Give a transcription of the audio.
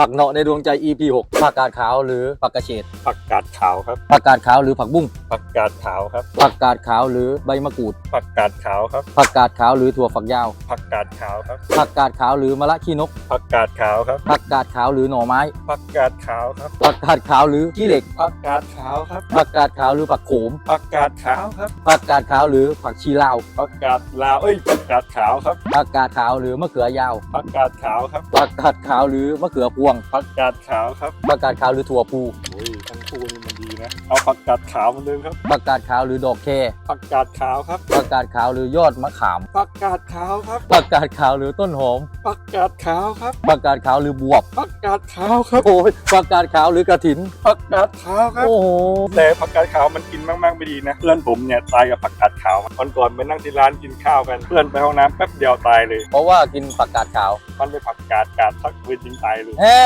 ผักเนาะในดวงใจ EP 6ผักกาดขาวหรือผักกระเฉดผักกาดขาวครับ ผักกาดขาวหรือผักบุ้งผักกาดขาวครับ ผักกาดขาวหรือใบมะกรูด ผักกาดขาวครับ ผักกาดขาวหรือถั่วฝักยาว ผักกาดขาวครับ ผักกาดขาวหรือมะละขี้นก ผักกาดขาวครับ ผักกาดขาวหรือหน่อไม้ ผักกาดขาวครับ ผักกาดขาวหรือขี้เหล็ก ผักกาดขาวครับ ผักกาดขาวหรือผักโขม ผักกาดขาวครับ ผักกาดขาวหรือผักชีลาว ผักกาดลาว เอ้ยผัก กาดขาวครับผักกาดขาวหรือมะเขือยาวผักกาดขาวครับผักกาดขาวหรือมะเขือพวงผักกาดขาวครับผักกาดขาวหรือถั่วพูโอ้ยทั้งคู่นี่มัน ดีนะ เอาผักกาดขาวเหมันเดิมครับ ผักกาดขาวหรือดอกแคผักกาดขาวครับ ผักกาดขาวหรือยอดมะขาม ผักกาดขาวครับ ผักกาดขาวหรือต้นหอม ผักกาดขาวครับ ผักกาดขาวหรือบวบ ผักกาดขาวครับ โอ้ยผักกาดขาวหรือกระถิน ผักกาดขาวครับ โอ้โห แต่ผักกาดขาวมันกินมากๆไม่ดีนะ เพื่อนผมเนี่ยตายกับผักกาดขาววันก่อนไปนั่งที่ร้านกินข้าวกัน เพื่อนไปห้องน้ำแป๊บเดียวตายเลย เพราะว่ากินผักกาดขาว มันไปผักกาดกาดทักปืนยิงตายเลย เฮ้